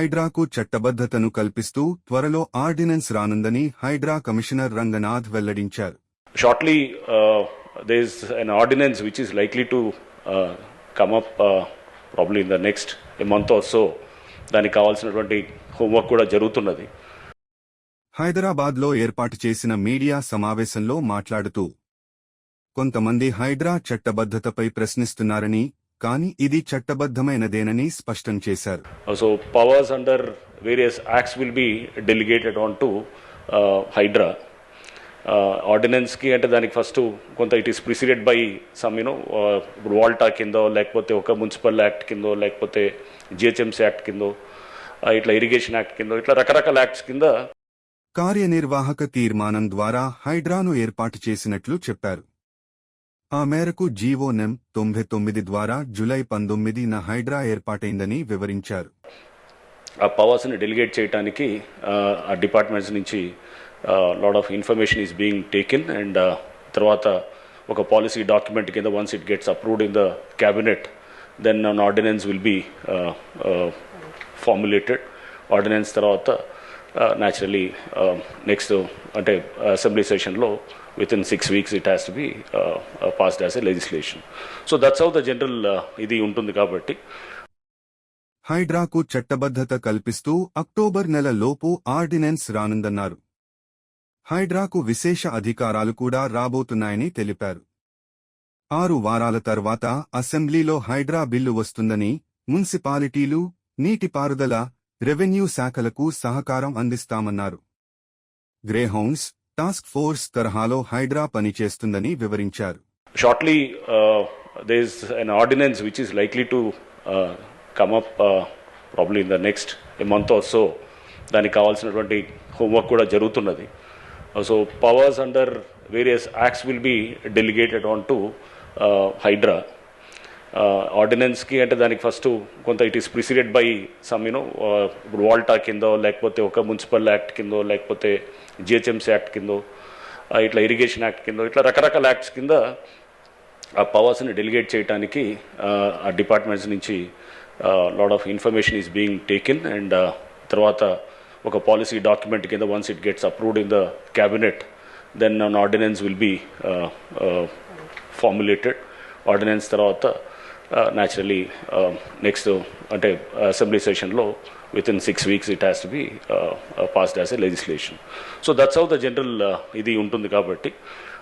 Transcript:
హైడ్రాకు చట్టబద్ధతను కల్పిస్తూ త్వరలో ఆర్డినెన్స్ రానుందని హైడ్రా కమిషనర్ రంగనాథ్ వెల్లడించారు uh, there is an ordinance which is likely to uh, come up uh, probably in the next a month or so. దానికి కావాల్సినటువంటి homework కూడా జరుగుతున్నది హైదరాబాద్లో ఏర్పాటు చేసిన మీడియా సమావేశంలో మాట్లాడుతూ కొంతమంది హైడ్రా చట్టబద్ధతపై ప్రశ్నిస్తున్నారని కాని ఇది చట్టబద్ధమైనదేనని స్పష్టం చేశారు. So powers under various acts will be delegated on to Hydraa ఆర్డినెన్స్కి అంటే దానికి ఫస్ట్ కొంత it is preceded by some you know ఇప్పుడు వాల్టా కిందో లేకపోతే ఒక మున్సిపల్ యాక్ట్ కిందో లేకపోతే జిహెచ్ఎంసీ యాక్ట్ కిందో ఇట్లా ఇరిగేషన్ యాక్ట్ కిందో ఇట్లా రకరకాల యాక్ట్స్ కింద కార్యనిర్వాహక తీర్మానం ద్వారా హైడ్రాను ఏర్పాటు చేసినట్లు చెప్పారు. ఆ మేరకు జీవో నెం తొంభై తొమ్మిది ద్వారా జులై పంతొమ్మిదిన హైడ్రా ఏర్పాటైందని వివరించారు. ఆ పవర్స్ని డెలిగేట్ చేయడానికి ఆ డిపార్ట్మెంట్స్ నుంచి lot of information is being taken and తర్వాత ఒక పాలసీ డాక్యుమెంట్ కింద once it gets approved in the cabinet then an ordinance will be formulated. Ordinance తర్వాత న్యాచురలీ నెక్స్ట్ అంటే అసెంబ్లీ సెషన్లో within six weeks it has to be passed as a legislation so that's how the general ఇది ఉంటుంది కాబట్టి. హైడ్రాకు చట్టబద్ధత కల్పిస్తూ October నెల లోపు ఆర్డినెన్స్ రానుందన్నారు. హైడ్రాకు విశేష అధికారాలు కూడా రాబోతున్నాయని తెలిపారు. ఆరు వారాల తర్వాత అసెంబ్లీలో హైడ్రా బిల్లు వస్తుందని మున్సిపాలిటీలు నీటిపారుదల రెవెన్యూ శాఖలకు సహకారం అందిస్తామన్నారు. గ్రేహౌండ్స్ టాస్క్ ఫోర్స్ తరహాలో హైడ్రా పనిచేస్తుందని వివరించారు. Shortly there's uh, there is an ordinance which is likely to uh, come up uh, probably in the next a month or so. దానికి కావాల్సినటువంటి హోంవర్క్ కూడా జరుగుతున్నది. So powers under various acts will be delegated on to Hydraa ఆర్డినెన్స్కి అంటే దానికి first కొంత it is preceded by some you know ఇప్పుడు వాల్టా కిందో లేకపోతే ఒక మున్సిపల్ యాక్ట్ కిందో లేకపోతే జిహెచ్ఎంసీ యాక్ట్ కిందో ఇట్లా ఇరిగేషన్ యాక్ట్ కిందో ఇట్లా రకరకాల యాక్ట్స్ కింద ఆ పవర్స్ని డెలిగేట్ చేయడానికి ఆ డిపార్ట్మెంట్స్ నుంచి lot of information is being taken and తర్వాత ఒక పాలసీ డాక్యుమెంట్ కింద once it gets approved in the cabinet then ordinance will be formulated ordinance తర్వాత న్యాచురలీ నెక్స్ట్ అంటే అసెంబ్లీ సెషన్లో within six weeks it has to be passed as a legislation so that's how the general ఇది ఉంటుంది కాబట్టి